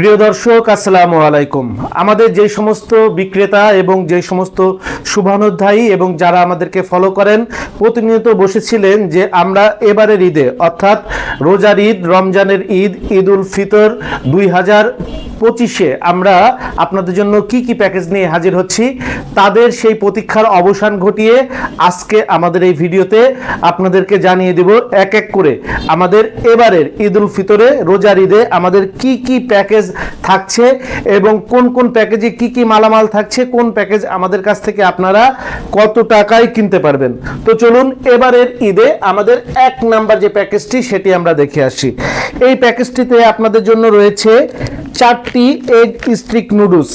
প্রিয় দর্শক, আসসালামু আলাইকুম। আমাদের যে সমস্ত বিক্রেতা এবং যে সমস্ত শুভানুধ্যায়ী এবং যারা আমাদেরকে ফলো করেন, প্রতিনিয়ত বসেছিলেন যে আমরা এবারের ঈদে, অর্থাৎ রোজার ঈদ, রমজানের ঈদ ঈদ উল ফিতর দুই হাজার পঁচিশে আমরা আপনাদের জন্য কি কি প্যাকেজ নিয়ে হাজির হচ্ছি, তাদের সেই প্রতীক্ষার অবসান ঘটিয়ে আজকে আমাদের এই ভিডিওতে আপনাদেরকে জানিয়ে দেব এক এক করে আমাদের এবারের ঈদ উল ফিতরে, রোজার ঈদে আমাদের কি কি প্যাকেজ থাকছে এবং কোন কোন প্যাকেজে কি কি মালামাল থাকছে, কোন প্যাকেজ আমাদের কাছ থেকে আপনারা কত টাকায় কিনতে পারবেন। তো চলুন এবারের ঈদে আমাদের এক নাম্বার যে প্যাকেজটি, সেটি আমরা দেখে আসি। এই প্যাকেজটিতে আপনাদের জন্য রয়েছে চারটি এগ স্টিক নুডলস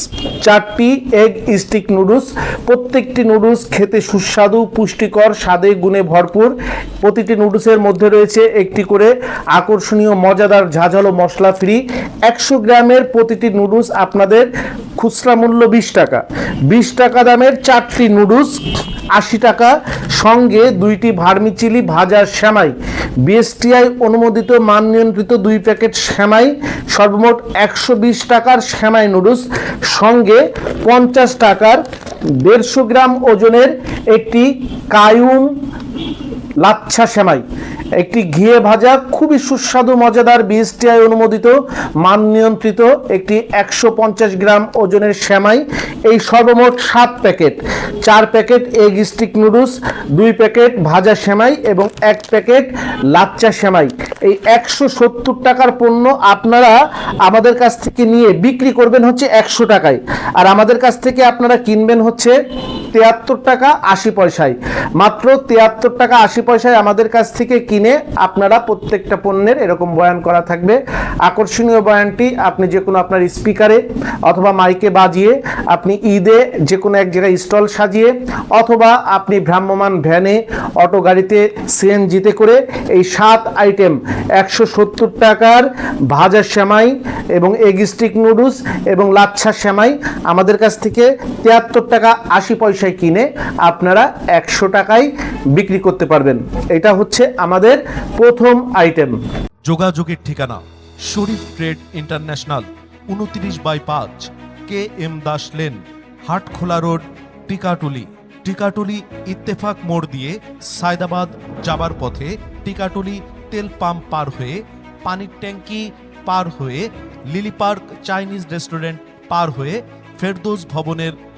চারটি এগ স্টিক নুডলস প্রত্যেকটি নুডলস খেতে সুস্বাদু, পুষ্টিকর, স্বাদে গুণে ভরপুর। প্রতিটি নুডলসের মধ্যে রয়েছে একটি করে আকর্ষণীয়, মজাদার, ঝাঝালো মশলা ফ্রি একশো গ্রামের প্রতিটি নুডলস আপনাদের খুচরা মূল্য বিশ টাকা। বিশ টাকা দামের চারটি নুডলস আশি টাকা। সঙ্গে দুইটি ভার্মিচিলি ভাজা শ্যামাই বিএসটিআই অনুমোদিত মান নিয়ন্ত্রিত দুই প্যাকেট সেমাই, সর্বমোট একশো বিশ টাকার সেমাই নুডলস, সঙ্গে পঞ্চাশ টাকার দেড়শো গ্রাম ওজনের একটি কায়ুম লাচ্ছা সেমাই। একটি ঘিয়ে ভাজা, খুবই সুস্বাদু, মজাদার বিএসটিআই অনুমোদিত, মান নিয়ন্ত্রিত, একটি একশো পঞ্চাশ গ্রাম ওজনের সেমাই, এই সর্বমোট সাত প্যাকেট। চার প্যাকেট এগ স্টিক নুডলস দুই প্যাকেট ভাজা সেমাই এবং এক প্যাকেট লাচ্চা সেমাই। এই একশো সত্তর টাকার পণ্য আপনারা আমাদের কাছ থেকে নিয়ে বিক্রি করবেন হচ্ছে একশো টাকায়। আর আমাদের কাছ থেকে আপনারা কিনবেন হচ্ছে তিয়াত্তর টাকা আশি পয়সায়। মাত্র তিয়াত্তর টাকা আশি পয়সায় আমাদের কাছ থেকে কিনে আপনারা প্রত্যেকটা পণ্যের এরকম বয়ান করা থাকবে। আকর্ষণীয় বয়ানটি আপনি যে কোনো আপনার স্পিকারে অথবা মাইকে বাজিয়ে আপনি ঈদে যে কোনো এক জায়গায় স্টল সাজিয়ে অথবা আপনি ভ্রাম্যমান ভ্যানে, অটো গাড়িতে, সিএনজিতে করে এই সাত আইটেম একশো সত্তর টাকার ভাজা শ্যামাই এবং এগ স্টিক নুডলস এবং লাচ্ছা শ্যামাই আমাদের কাছ থেকে তিয়াত্তর টাকা আশি পয়সায় কিনে আপনারা একশো টাকায় বিক্রি করতে পারবেন। এটা হচ্ছে আমাদের প্রথম আইটেম যোগাযোগের ঠিকানা শরীফ ট্রেড ইন্টারন্যাশনাল, উনত্রিশ বাই পাঁচ, K M Das lane, Hatkhola road, Tikatuli. Tikatuli Ittefaq মোড় দিয়ে সায়দাবাদ যাবার পথে টিকাটুলি তেল পাম্প পার হয়ে, পানির ট্যাঙ্কি পার হয়ে, লিলি পার্ক চাইনিজ রেস্টুরেন্ট পার হয়ে, ফেরদৌস ভবনের